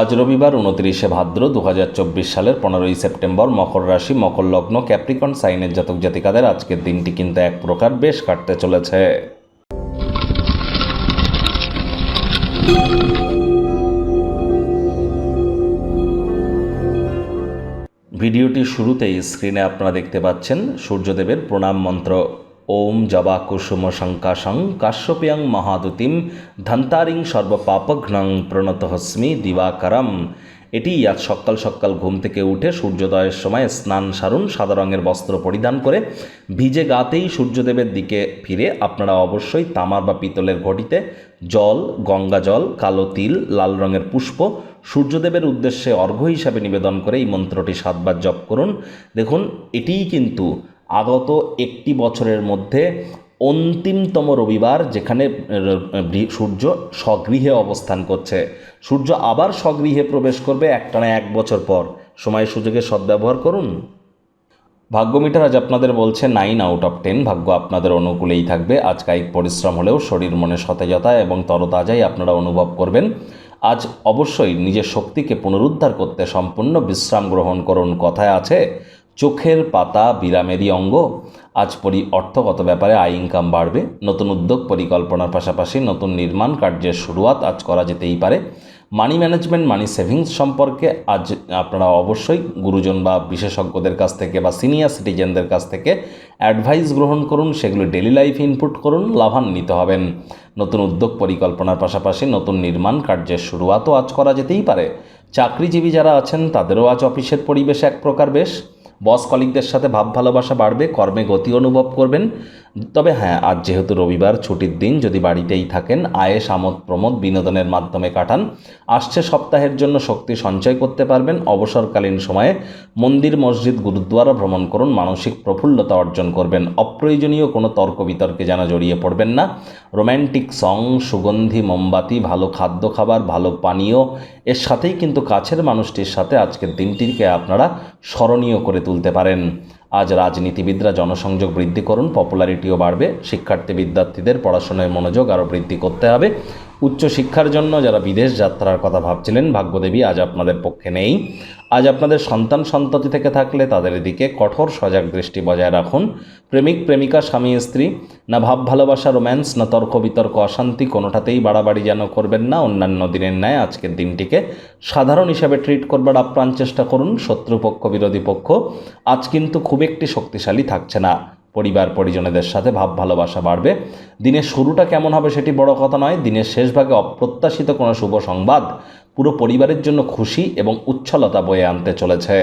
আজ রবিবার উনত্রিশে ভাদ্র দু হাজার চব্বিশ সালের পনেরোই সেপ্টেম্বর মকর রাশি, মকর লগ্ন, ক্যাপ্রিকন, সাইনের জাতক জাতিকাদের আজকের দিনটি কিন্তু এক প্রকার বেশ কাটতে চলেছে। ভিডিওটি শুরুতেই স্ক্রিনে আপনারা দেখতে পাচ্ছেন সূর্যদেবের প্রণাম মন্ত্র। ওম জবা কুসুম শঙ্কাশং কাশ্যপিয়াং মহাদুতিম ধন্তারিং সর্বপাপঘ্নং প্রণত হস্মি দিবাকরম এটি আজ সকাল সকাল ঘুম থেকে উঠে সূর্যোদয়ের সময় স্নান সারুন, সাদা রঙের বস্ত্র পরিধান করে ভিজে গাতেই সূর্যদেবের দিকে ফিরে আপনারা অবশ্যই তামার বা পিতলের ঘটিতে জল, গঙ্গা জল, কালো তিল, লাল রঙের পুষ্প সূর্যদেবের উদ্দেশ্যে অর্ঘ্য হিসাবে নিবেদন করে এই মন্ত্রটি সাতবার জপ করুন। দেখুন, এটিই কিন্তু আগত একটি বছরের মধ্যে অন্তিমতম রবিবার যেখানে সূর্য স্বগৃহে অবস্থান করছে। সূর্য আবার স্বগৃহে প্রবেশ করবে একটানা এক বছর পর। সময় সুযোগের সদ্ব্যবহার করুন। ভাগ্য মিটার আজ আপনাদের বলছে নাইন আউট অফ টেন ভাগ্য আপনাদের অনুকূলেই থাকবে। আজ কায়িক পরিশ্রম হলেও শরীর মনে সতেজতা এবং তরতাজাই আপনারা অনুভব করবেন। আজ অবশ্যই নিজের শক্তিকে পুনরুদ্ধার করতে সম্পূর্ণ বিশ্রাম গ্রহণ করুন। কথায় আছে চোখের পাতা বিরামেরই অঙ্গ। আজ পরি অর্থগত ব্যাপারে আয় ইনকাম বাড়বে। নতুন উদ্যোগ পরিকল্পনার পাশাপাশি নতুন নির্মাণ কার্যের শুরুয়াত আজ করা যেতেই পারে। মানি ম্যানেজমেন্ট মানি সেভিংস সম্পর্কে আজ আপনারা অবশ্যই গুরুজন বা বিশেষজ্ঞদের কাছ থেকে বা সিনিয়র সিটিজেনদের কাছ থেকে অ্যাডভাইস গ্রহণ করুন। সেগুলো ডেলি লাইফ ইনপুট করুন। লাভান্বিত হবেন। নতুন উদ্যোগ পরিকল্পনার পাশাপাশি নতুন নির্মাণ কার্যের শুরুয়াতও আজ করা যেতেই পারে। চাকরিজীবী যারা আছেন, তাদেরও আজ অফিসের পরিবেশ এক প্রকার বেশ। বস কলিকদের সাথে ভাব ভালোবাসা বাড়বে, কর্মে গতি অনুভব করবেন। তবে হ্যাঁ আজ যেহেতু রবিবার, ছুটির দিন, যদি বাড়িতেই থাকেন আয়েস আমোদ প্রমোদ বিনোদনের মাধ্যমে কাটান। আসছে সপ্তাহের জন্য শক্তি সঞ্চয় করতে পারবেন। অবসরকালীন সময়ে মন্দির, মসজিদ গুরুদ্বারা ভ্রমণ করুন। মানসিক প্রফুল্লতা অর্জন করবেন। অপ্রয়োজনীয় কোনো তর্ক বিতর্কে যেন জড়িয়ে পড়বেন না। রোম্যান্টিক সং, সুগন্ধি, মোমবাতি, ভালো খাদ্য খাবার, ভালো পানীয়, এর সাথেই কিন্তু কাছের মানুষটির সাথে আজকের দিনটিকে আপনারা স্মরণীয় করে তুলতে পারেন। আজ রাজনীতিবিদরা জনসংযোগ বৃদ্ধি করুন পপুলারিটিও বাড়বে। শিক্ষার্থী বিদ্যার্থীদের পড়াশোনায় মনোযোগ আরও বৃদ্ধি করতে হবে। উচ্চশিক্ষার জন্য যারা বিদেশ যাত্রার কথা ভাবছিলেন, ভাগ্যদেবী আজ আপনাদের পক্ষে নেই। আজ আপনাদের সন্তান সন্ততি থেকে থাকলে তাদের দিকে কঠোর সজাগ দৃষ্টি বজায় রাখুন। প্রেমিক, প্রেমিকা, স্বামী, স্ত্রী, না ভাব, ভালোবাসা, রোম্যান্স, না তর্ক, বিতর্ক, অশান্তি কোনোটাতেই বাড়াবাড়ি যেন করবেন না। অন্যান্য দিনের ন্যায় আজকের দিনটিকে সাধারণ হিসাবে ট্রিট করবার আপ্রাণ চেষ্টা করুন। শত্রুপক্ষ, বিরোধী পক্ষ আজ কিন্তু খুব একটি শক্তিশালী থাকছে না। পরিবার পরিজনেদের সাথে ভাব ভালোবাসা বাড়বে। দিনের শুরুটা কেমন হবে সেটি বড় কথা নয়। দিনের শেষ ভাগে অপ্রত্যাশিত কোনো শুভ সংবাদ পুরো পরিবারের জন্য খুশি এবং উচ্ছলতা বয়ে আনতে চলেছে।